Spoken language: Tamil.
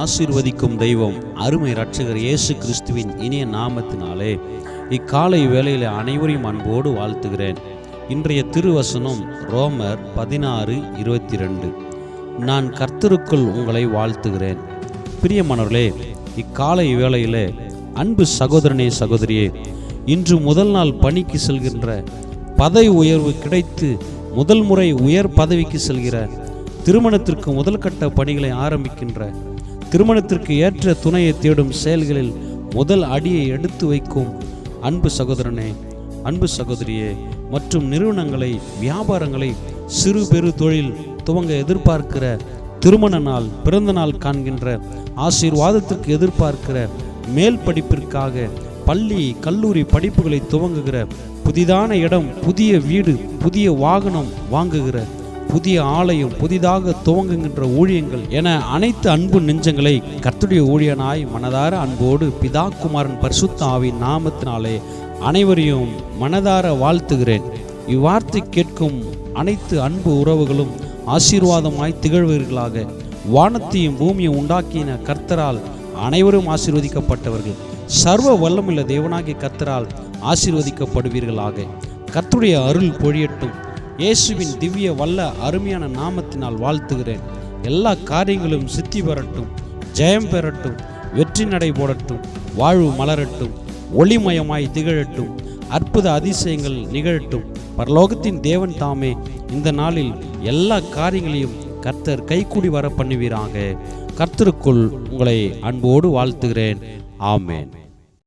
ஆசீர்வதிக்கும் தெய்வம் அருமை ரட்சகர் இயேசு கிறிஸ்துவின் இனிய நாமத்தினாலே இக்காலை வேளையில அனைவரையும் அன்போடு வாழ்த்துகிறேன். இன்றைய திருவசனம் ரோமர் பதினாறு இருபத்தி ரெண்டு நான் கர்த்தருக்குள் உங்களை வாழ்த்துகிறேன். பிரியமானவர்களே இக்காலை வேளையிலே அன்பு சகோதரனே சகோதரியே இன்று முதல் நாள் பணிக்கு செல்கின்ற பதவி உயர்வு கிடைத்து முதல் முறை உயர் பதவிக்கு செல்கிற திருமணத்திற்கு முதல் கட்ட பணிகளை ஆரம்பிக்கின்ற திருமணத்திற்கு ஏற்ற துணையை தேடும் செயல்களில் முதல் அடியை எடுத்து வைக்கும் அன்பு சகோதரனே அன்பு சகோதரியே மற்றும் நிறுவனங்களை வியாபாரங்களை சிறு பெரு தொழில் துவங்க எதிர்பார்க்கிற திருமண நாள் பிறந்த நாள் காண்கின்ற ஆசீர்வாதத்திற்கு எதிர்பார்க்கிற மேல் படிப்பிற்காக பள்ளி கல்லூரி படிப்புகளை துவங்குகிற புதிதான இடம் புதிய வீடு புதிய வாகனம் வாங்குகிற புதிய ஆலயம் புதிதாக துவங்குகின்ற ஊழியங்கள் என அனைத்து அன்பு நெஞ்சங்களை கர்த்துடைய ஊழியனாய் மனதார அன்போடு பிதா குமாரன் பரிசுத்த ஆவின் நாமத்தினாலே அனைவரையும் மனதார வாழ்த்துகிறேன். இவ்வார்த்தை கேட்கும் அனைத்து அன்பு உறவுகளும் ஆசீர்வாதமாய் திகழ்வீர்களாக. வானத்தையும் பூமியும் உண்டாக்கின கர்த்தரால் அனைவரும் ஆசீர்வதிக்கப்பட்டவர்கள். சர்வ வல்லமுள்ள தேவனாகிய கர்த்தரால் ஆசீர்வதிக்கப்படுவீர்களாக. கர்த்துடைய அருள் பொழியட்டும். இயேசுவின் திவ்ய வல்ல அருமையான நாமத்தினால் வாழ்த்துகிறேன். எல்லா காரியங்களும் சித்தி பெறட்டும் ஜெயம் பெறட்டும் வெற்றி நடை போடட்டும் வாழ்வு மலரட்டும் ஒளிமயமாய் திகழட்டும் அற்புத அதிசயங்கள் நிகழட்டும். பரலோகத்தின் தேவன் தாமே இந்த நாளில் எல்லா காரியங்களையும் கர்த்தர் கைக்கூடி வர பண்ணுவீராக கர்த்தருக்குள் உங்களை அன்போடு வாழ்த்துகிறேன். ஆமேன்.